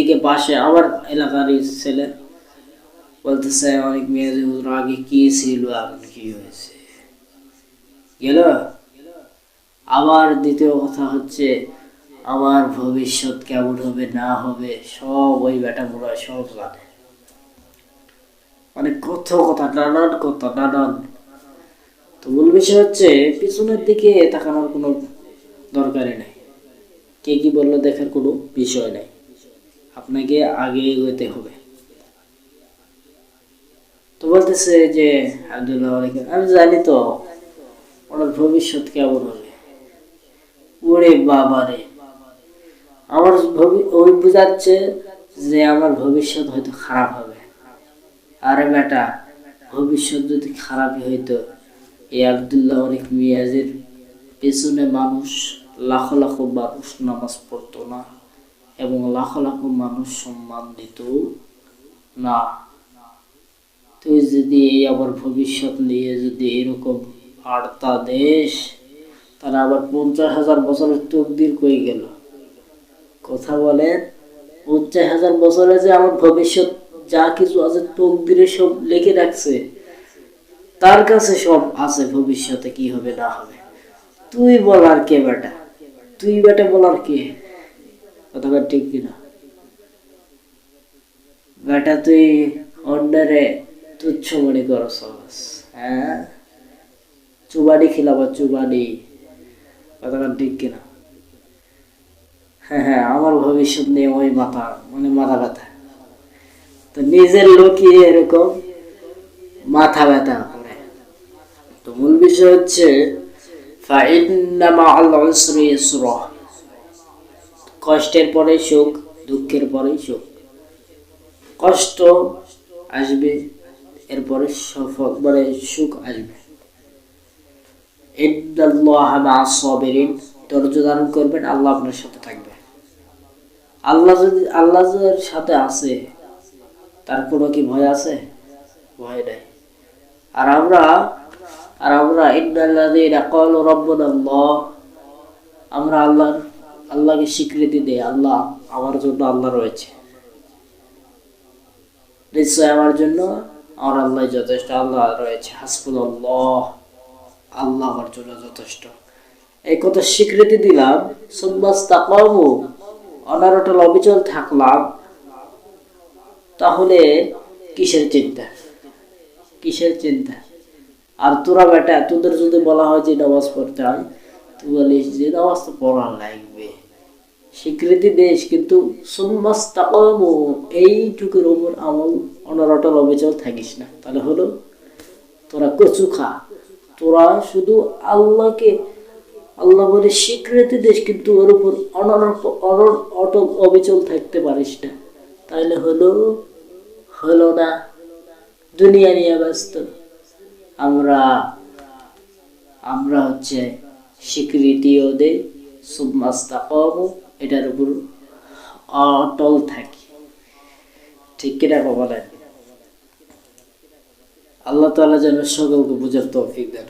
এদিকে পাশে আবার এলাকারই ছেলে বলতেছে, অনেক মেয়ে আগে কি ছিল, এখন কি হয়েছে? গেল। আবার দ্বিতীয় কথা হচ্ছে, আমার ভবিষ্যৎ কেমন হবে, না হবে, সব ওই বেটা বুড়া সব জানে মানে কত কথা, নানান কথা, নানান। তো মূল বিষয় হচ্ছে, পিছনের দিকে তাকানোর কোনো দরকারই নাই। কে কি বলল দেখার কোনো বিষয় নাই। আপনাকে আগে এগোতে হবে। তো বলতেছে যে, আব্দুল্লাহ আমি জানি তো, ওনার ভবিষ্যৎ কেমন হবে। ওরে বাবারে আমার ওই বুঝাচ্ছে যে আমার ভবিষ্যৎ হয়তো খারাপ হবে। আরে বেটা, ভবিষ্যৎ যদি খারাপই হইতো, এই আবদুল্লাহ অনেক মিয়াজের পেছনে মানুষ, লাখ লাখ মানুষ নামাজ পড়তো না। এবং লাখ লাখ মানুষ সম্মান দিত না। তুই যদি আবার ভবিষ্যৎ নিয়ে যদি এরকম আড়তা দেশ তাহলে আবার পঞ্চাশ হাজার বছরের তকদির কই গেল? কথা বলেন, পঞ্চাশ হাজার বছরে যে আমার ভবিষ্যৎ যা কিছু আছে তকদিরে সব লিখে রাখছে, তার কাছে সব আছে, ভবিষ্যতে কি হবে, না হবে? তুই বলার কে বেটা? তুই বেটা বলার কে? অথবা ঠিক কিনা। বেটা তুই অন্ডারে তুচ্ছ মনে করছস হ্যাঁ? চুবানি খিলাবা, চুবানি। কথাটা ঠিক কিনা? হ্যাঁ হ্যাঁ আমার ভবিষ্যৎ নিয়ে ওই মাথা মানে মাথা ব্যথা। তো নিজের লোকই এরকম মাথা ব্যথা করে। তো মূল বিষয় হচ্ছে ফাইন্নামা আল ইসরা। কষ্টের পরে সুখ, দুঃখের পরে সুখ। কষ্ট আসবে, এরপরে সফল মানে সুখ আসবে। ধারণ করবেন, আল্লাহ আপনার সাথে থাকবে। আল্লাহ যদি, আল্লাহ সাথে আছে, তার কোনো কি ভয় আছে? ভয় নাই। আর আমরা আর আমরা আল্লাহ, আমরা আল্লাহর আল্লাহকে স্বীকৃতি দেই আল্লাহ আমার জন্য আল্লাহ রয়েছে। নিশ্চয় আমার জন্য আমার আল্লাহ যথেষ্ট, আল্লাহ রয়েছে। হাসবুল্লাহ আল্লাহ আল্লাহ আমার জন্য যথেষ্ট। এই কথা স্বীকৃতি দিলাম সুম্মাস তাকামু অনারটল অবিচল থাকলাম। তাহলে কিসের চিন্তা? কিসের চিন্তা? আর তোরা বেটা, তোদের যদি বলা হয় যে নামাজ পড়তে হয় তুই বলিস যে নামাজ তো পড়ার লাগবে স্বীকৃতি দেশ, কিন্তু এইটুকুর ওপর আমল অনরটল অবিচল থাকিস না। তাহলে হলো, তোরা কচু খা। তোরা শুধু আল্লাহকে, আল্লাহ বলে স্বীকৃতি দেশ কিন্তু ওর উপর অনরট অনর অটল অবিচল থাকতে পারিস না। তাহলে হলো হলো না। দুনিয়া নিয়ে ব্যস্ত। আমরা আমরা হচ্ছে স্বীকৃতিও দেই সুমাস্তা এটার উপর অটল থাকি। ঠিক কিনা বলেন আল্লাহ তালা যেন সকলকে বুঝার তৌফিক দেন